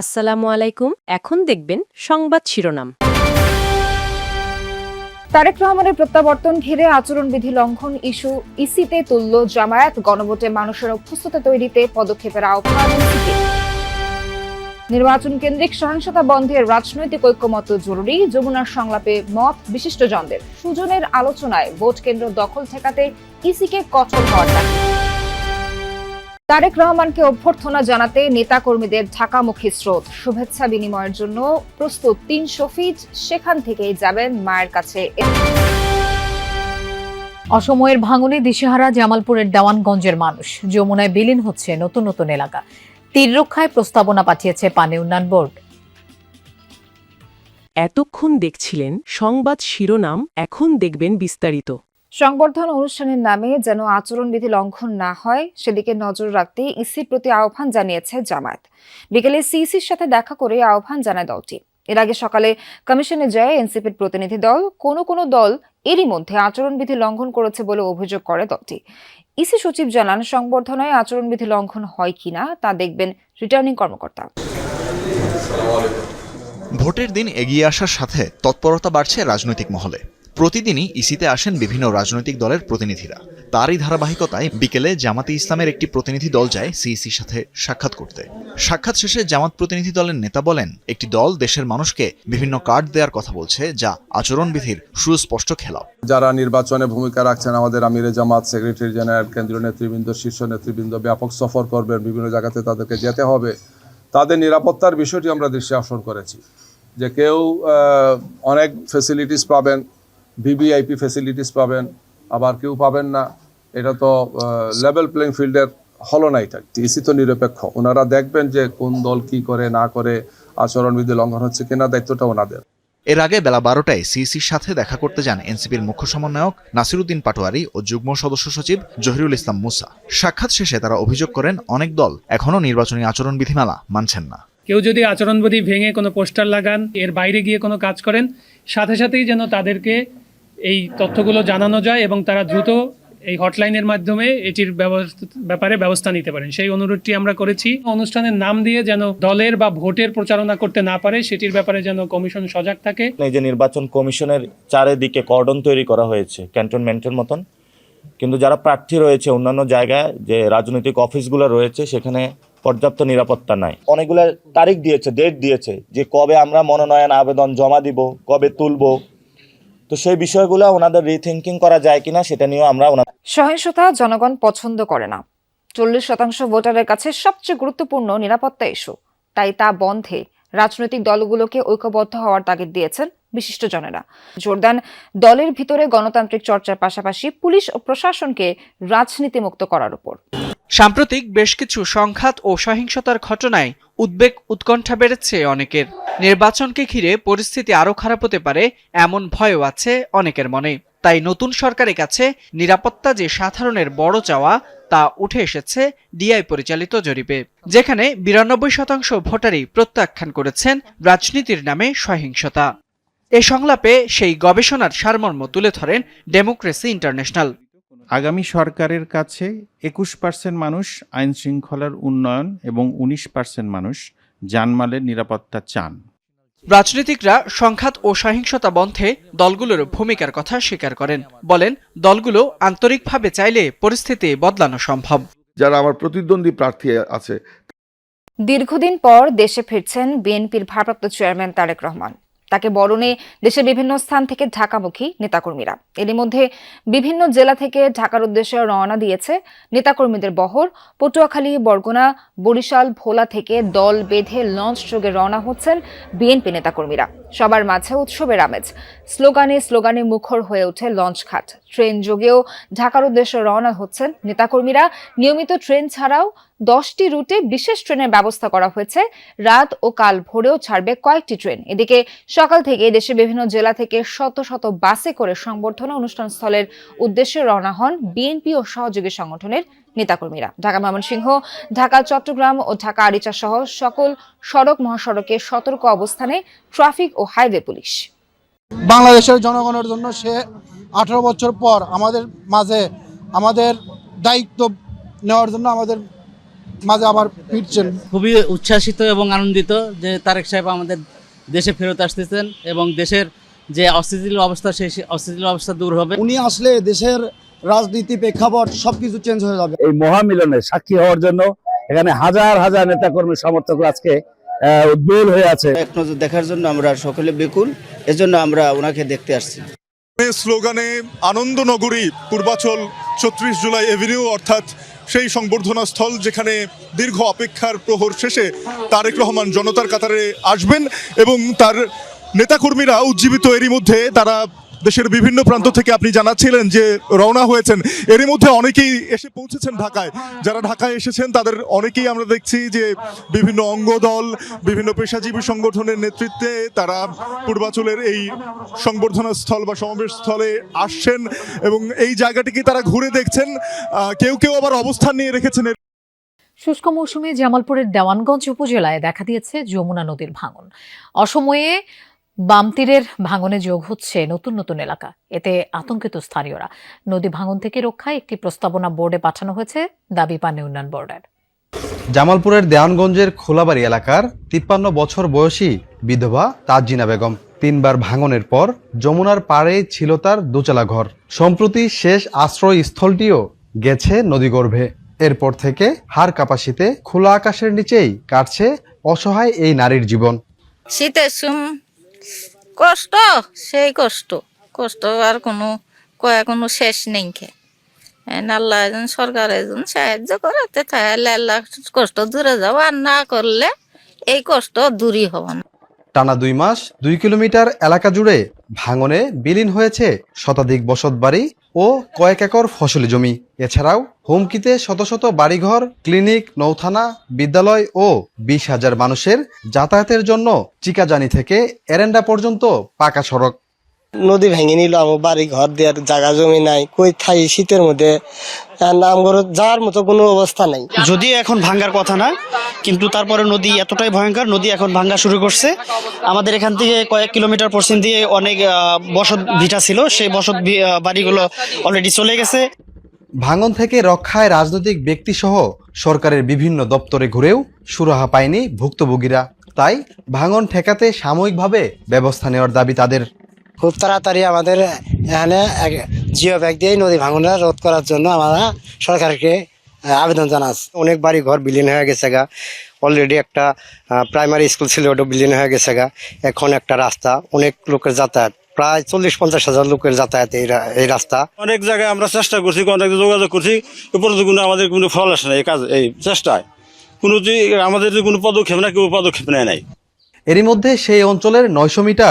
আসসালামু আলাইকুম। এখন দেখবেন সংবাদ শিরোনাম। তারেক রহমানের প্রত্যাবর্তন ঘিরে আচরণবিধি লঙ্ঘন ইস্যু ইসিতে তুলল জামায়াত। গণভোটে মানুষের অভ্যস্ততা তৈরিতে পদক্ষেপের আহ্বান নির্বাচন কেন্দ্রিক সহিংসতা বন্ধে রাজনৈতিক ঐক্যমত্য জরুরি। যমুনার সংলাপে মত বিশিষ্টজনদের। সুজনের আলোচনায় ভোট কেন্দ্র দখল ঠেকাতে ইসিকে কঠোর হওয়ার তারেক রহমানকে অভ্যর্থনা জানাতে নেতাকর্মীদের ঢাকামুখী স্রোত। শুভেচ্ছা বিনিময়ের জন্য প্রস্তুত তিন শফিজ, সেখান থেকেই যাবেন মায়ের কাছে। অসময়ের ভাঙনে দিশেহারা জামালপুরের দেওয়ানগঞ্জের মানুষ। যমুনায় বিলীন হচ্ছে নতুন নতুন এলাকা। তীর রক্ষায় প্রস্তাবনা পাঠিয়েছে পানি উন্নয়ন বোর্ড। এতক্ষণ দেখছিলেন সংবাদ শিরোনাম, এখন দেখবেন বিস্তারিত। সংবর্ধনা অনুষ্ঠানের নামে যেন আচরণবিধি লঙ্ঘন না হয়, সেদিকে নজর রাখতে ইসির প্রতি আহ্বান জানিয়েছে জামায়াত। বিকেলে সিইসির সাথে দেখা করে আহ্বান জানায় দলটি। এর আগে সকালে কমিশনে যায় এনসিপির প্রতিনিধি দল। কোনো কোনো দল এরই মধ্যে আচরণবিধি লঙ্ঘন করেছে বলে অভিযোগ করে দলটি। ইসি সচিব জানান, সংবর্ধনায় আচরণবিধি লঙ্ঘন হয় কিনা তা দেখবেন রিটার্নিং কর্মকর্তা। ভোটের দিন এগিয়ে আসার সাথে তৎপরতা বাড়ছে রাজনৈতিক মহলে। প্রতিদিনই ইসিতে আসেন বিভিন্ন রাজনৈতিক দলের প্রতিনিধিরা। তারই ধারাবাহিকতায় বিকেলে জামাতে ইসলামের একটি প্রতিনিধি দল যায় সিইসির সাথে সাক্ষাৎ করতে। সাক্ষাৎ শেষে জামাত প্রতিনিধি দলের নেতা বলেন, একটি দল দেশের মানুষকে বিভিন্ন কার্ড দেওয়ার কথা বলছে, যা আচরণবিধির সুস্পষ্ট খেলাপ যারা নির্বাচনে ভূমিকা রাখছেন, আমাদের আমিরে জামাত, সেক্রেটারি জেনারেল, কেন্দ্রীয় নেতৃবৃন্দ, শীর্ষ নেতৃবৃন্দ, ব্যাপক সফর করবেন, বিভিন্ন জায়গাতে তাদেরকে যেতে হবে। তাদের নিরাপত্তার বিষয়টি আমরা দৃষ্টি আকর্ষণ করেছি। যে কেউ অনেক ফেসিলিটিস পাবেন ভিভিআইপি ফেসিলিটিস পাবেন আবার কেউ পাবেন না। এটা তো লেভেল প্লেইং ফিল্ডের হলো না এটা ইসি তো নিরপেক্ষ। ওনারা দেখবেন যে কোন দল কি করে না করে আচরণবিধি লঙ্ঘন হচ্ছে কিনা দায়িত্বটা ওনাদের। এর আগে বেলা বারোটায় সিইসির সাথে দেখা করতে যান এনসিপির মুখ্য সমন্বয়ক নাসিরুদ্দিন পাটোয়ারি ও যুগ্ম সদস্য সচিব জহিরুল ইসলাম মুসা। সাক্ষাৎ শেষে তারা অভিযোগ করেন অনেক দল এখনও নির্বাচনী আচরণ বিধিমালা মানছেন না। কেউ যদি আচরণবিধি ভেঙে কোনো পোস্টার লাগান এর বাইরে গিয়ে কোনো কাজ করেন সাথে সাথেই যেন তাদেরকে এই তথ্যগুলো জানানো যায় এবং তারা দ্রুত এই হটলাইনের মাধ্যমে এটির ব্যাপারে ব্যবস্থা নিতে পারেন। সেই অনুরোধটি আমরা করেছি। অনুষ্ঠানের নাম দিয়ে যেন দলের বা ভোটের প্রচারণা করতে না পারে, সেটির ব্যাপারে যেন কমিশন সজাগ থাকে। এই যে নির্বাচন কমিশনের চারিদিকে কর্ডন তৈরি করা হয়েছে, ক্যান্টনমেন্টের মতন। কিন্তু যারা প্রার্থী রয়েছে অন্যান্য জায়গায়, যে রাজনৈতিক অফিসগুলো রয়েছে, সেখানে পর্যাপ্ত নিরাপত্তা নাই। অনেকগুলো তারিখ দিয়েছে ডেট দিয়েছে, যে কবে আমরা মনোনয়ন আবেদন জমা দিব, কবে তুলব তো সেই বিষয়গুলো ওনাদের রিথিঙ্কিং করা যায় কিনা সেটা নিয়েও আমরা ওনাদের সহিংসতা জনগণ পছন্দ করে না। চল্লিশ শতাংশ ভোটারের কাছে সবচেয়ে গুরুত্বপূর্ণ নিরাপত্তা ইস্যু। তাই তা বন্ধে রাজনৈতিক দলগুলোকে ঐক্যবদ্ধ হওয়ার তাগিদ দিয়েছেন বিশিষ্টজনেরা জোরদান দলের ভিতরে গণতান্ত্রিক চর্চার পাশাপাশি পুলিশ ও প্রশাসনকে রাজনীতিমুক্ত করার উপর। সাম্প্রতিক বেশ কিছু সংঘাত ও সহিংসতার ঘটনায় উদ্বেগ উৎকণ্ঠা বেড়েছে অনেকের। নির্বাচনকে ঘিরে পরিস্থিতি আরও খারাপ হতে পারে, এমন ভয়ও আছে অনেকের মনে। তাই নতুন সরকারের কাছে নিরাপত্তা যে সাধারণের বড় চাওয়া, তা উঠে এসেছে ডিআই পরিচালিত জরিপে, যেখানে বিরানব্বই শতাংশ ভোটারই প্রত্যাখ্যান করেছেন রাজনীতির নামে সহিংসতা। এ সংলাপে সেই গবেষণার সারমর্ম তুলে ধরেন ডেমোক্রেসি ইন্টারন্যাশনাল। আগামী সরকারের কাছে একুশ পার্সেন্ট মানুষ আইন শৃঙ্খলার উন্নয়ন এবং উনিশ পার্সেন্ট মানুষ জানমালের নিরাপত্তা চান। রাজনীতিকরা সংঘাত ও সহিংসতা বন্ধে দলগুলোর ভূমিকার কথা স্বীকার করেন। বলেন দলগুলো আন্তরিকভাবে চাইলে পরিস্থিতি বদলানো সম্ভব। যারা আমার প্রতিদ্বন্দ্বী প্রার্থী আছে দীর্ঘদিন পর দেশে ফিরছেন বিএনপির ভারপ্রাপ্ত চেয়ারম্যান তারেক রহমান। তাকে বরণে দেশের বিভিন্ন স্থান থেকে ঢাকামুখী নেতাকর্মীরা। এরই মধ্যে বিভিন্ন জেলা থেকে ঢাকার উদ্দেশ্যে রওনা দিয়েছে নেতাকর্মীদের বহর। পটুয়াখালী, বরগুনা, বরিশাল, ভোলা থেকে দল বেঁধে লঞ্চ যোগে রওনা হচ্ছেন বিএনপি নেতাকর্মীরা। সবার মাঝে উৎসবের আমেজ। স্লোগানে স্লোগানে মুখর হয়ে ওঠে লঞ্চ ঘাট। ট্রেন যোগেও ঢাকার উদ্দেশ্যে রওনা হচ্ছেন নেতাকর্মীরা। নিয়মিত ট্রেন ছাড়াও দশটি রুটে বিশেষ ট্রেনের ব্যবস্থা করা হয়েছে। রাত ও কাল ভোরেও ছাড়বে কয়েকটি ট্রেন। এদিকে সকাল থেকে দেশে বিভিন্ন জেলা থেকে শত শত বাসে করে সংবর্ধনা অনুষ্ঠান স্থলের উদ্দেশ্যে রওনা হন বিএনপি ও সহযোগী সংগঠনের নেতাকর্মীরা। ঢাকা ময়মনসিংহ ঢাকা চট্টগ্রাম ও ঢাকা আরিচা সহ সকল সড়ক মহাসড়কে সতর্ক অবস্থানে ট্রাফিক ও হাইওয়ে পুলিশ। বাংলাদেশের জনগণের জন্য সে আঠারো বছর পর আমাদের মাঝে আমাদের দায়িত্ব নেওয়ার জন্য আমাদের মাঝে আবার ফিরছেন। খুবই উচ্ছ্বাসিত এবং আনন্দিত যে তারেক সাহেব আমাদের দেশে ফেরত আসতেছেন এবং দেশের যে অস্থিতিশীল অবস্থা সেই অস্থিতিশীল অবস্থা দূর হবে। উনি আসলে দেশের রাজনীতি প্রেক্ষাপট সবকিছু চেঞ্জ হয়ে যাবে। এই মহামিলনে সাক্ষী হওয়ার জন্য এখানে হাজার হাজার নেতাকর্মী সমর্থক আজকে উদ্বেল হয়ে আছে। এক নজর দেখার জন্য আমরা সকলে বেকুল এজন্য আমরা ওনাকে দেখতে আসছি। স্লোগানে আনন্দনগরী পূর্বাচল ছত্রিশ জুলাই এভিনিউ অর্থাৎ সেই সংবর্ধনা স্থল যেখানে দীর্ঘ অপেক্ষার প্রহর শেষে তারেক রহমান জনতার কাতারে আসবেন এবং তার নেতাকর্মীরা উজ্জীবিত এরই মধ্যে তারা দেশের বিভিন্ন প্রান্ত থেকে আপনি জানাচ্ছিলেন যে রওনা হয়েছেন। এরই মধ্যে অনেকেই এসে পৌঁছেছেন ঢাকায়। যারা ঢাকায় এসেছেন, তাদের অনেকেই আমরা দেখছি যে বিভিন্ন অঙ্গদল, বিভিন্ন পেশাজীবী সংগঠনের নেতৃত্বে তারা পূর্বাচলের এই সংবর্ধনা স্থল বা সমাবেশ স্থলে আসছেন এবং এই জায়গাটিকে তারা ঘুরে দেখছেন। কেউ কেউ আবার অবস্থান নিয়ে রেখেছেন। শুষ্ক মৌসুমে জামালপুরের দেওয়ানগঞ্জ উপজেলায় দেখা দিয়েছে যমুনা নদীর ভাঙন। অসময়ে বাম তীরের ভাঙনে যোগ হচ্ছে নতুন নতুন এলাকা। এতে আতঙ্কিত স্থানীয়রা। নদী ভাঙন থেকে রক্ষায় একটি প্রস্তাবনা বোর্ডে পাঠানো হয়েছে দাবি পানি উন্নয়ন বোর্ডের। জামালপুরের দেওয়ানগঞ্জের খোলাবাড়ি এলাকার তিপ্পান্ন বছর বয়সী বিধবা তাজিনা বেগম তিনবার ভাঙনের পর যমুনার পাড়ে ছিল তার দোচালা ঘর। সম্প্রতি শেষ আশ্রয়স্থলটিও গেছে নদীগর্ভে। এরপর থেকে হার কাপাসিতে খোলা আকাশের নিচেই কাটছে অসহায় এই নারীর জীবন। শীতের সুম কষ্ট, সেই কষ্ট। কষ্ট আর কোনো, কয়া কোনো শেষ নেই খে। আল্লাহ একজন সরকার একজন সাহায্য করাতে তাহলে আল্লাহ কষ্ট দূরে যাব আর না করলে এই কষ্ট দূরই হব না। টানা দুই মাস, দুই কিলোমিটার এলাকা জুড়ে ভাঙনে বিলীন হয়েছে শতাধিক বসত বাড়ি ও কয়েক একর ফসলি জমি। এছাড়াও হুমকিতে শত শত বাড়িঘর, ক্লিনিক, নৌথানা, বিদ্যালয় ও বিশ হাজার মানুষের যাতায়াতের জন্য চিকাজানি থেকে এরেন্ডা পর্যন্ত পাকা সড়ক। নদী ভেঙে নিল আমার বাড়ি ঘর দেওয়ার জায়গা জমি নাই। কই থাই শীতের মধ্যে নাম করে যাওয়ার মতো কোনো অবস্থা নাই। যদি এখন ভাঙ্গার কথা না কিন্তু তারপরে নদী এতটাই ভয়ঙ্কর নদী এখন ভাঙ্গা শুরু করছে। আমাদের এখান থেকে কয়েক কিলোমিটার পশ্চিম দিয়ে অনেক বসত ভিটা ছিল সেই বসত বাড়িগুলো অলরেডি চলে গেছে। ভাঙন থেকে রক্ষায় রাজনৈতিক ব্যক্তিসহ সরকারের বিভিন্ন দপ্তরে ঘুরেও সুরাহা পায়নি ভুক্তভোগীরা। তাই ভাঙন ঠেকাতে সাময়িকভাবে ব্যবস্থা নেওয়ার দাবি তাদের। খুব তাড়াতাড়ি আমাদের এখানে এক- জিও ব্যাগ দিয়ে নদী ভাঙনটা রোধ করার জন্য আমরা সরকারকে আবেদন জানাচ্ছি অনেক বাড়ি ঘর বিলীন হয়ে গেছে গা। অলরেডি একটা প্রাইমারি স্কুল ছিল ওটা বিলীন হয়ে গেছে গা। এখন একটা রাস্তা অনেক লোকের যাতায়াত। প্রায় চল্লিশ পঞ্চাশ হাজার লোকের যাতায়াত এই রা- এই রাস্তা। অনেক জায়গায় আমরা চেষ্টা করছি অনেক যোগাযোগ করছি। এরপরে কোনো আমাদের কোনো ফল আসে না এই কাজ এই চেষ্টায়। কোনো যে আমাদের যে কোনো পদক্ষেপ না কেউ পদক্ষেপ নেয় নাই। এরই মধ্যে সেই অঞ্চলের নয়শো মিটার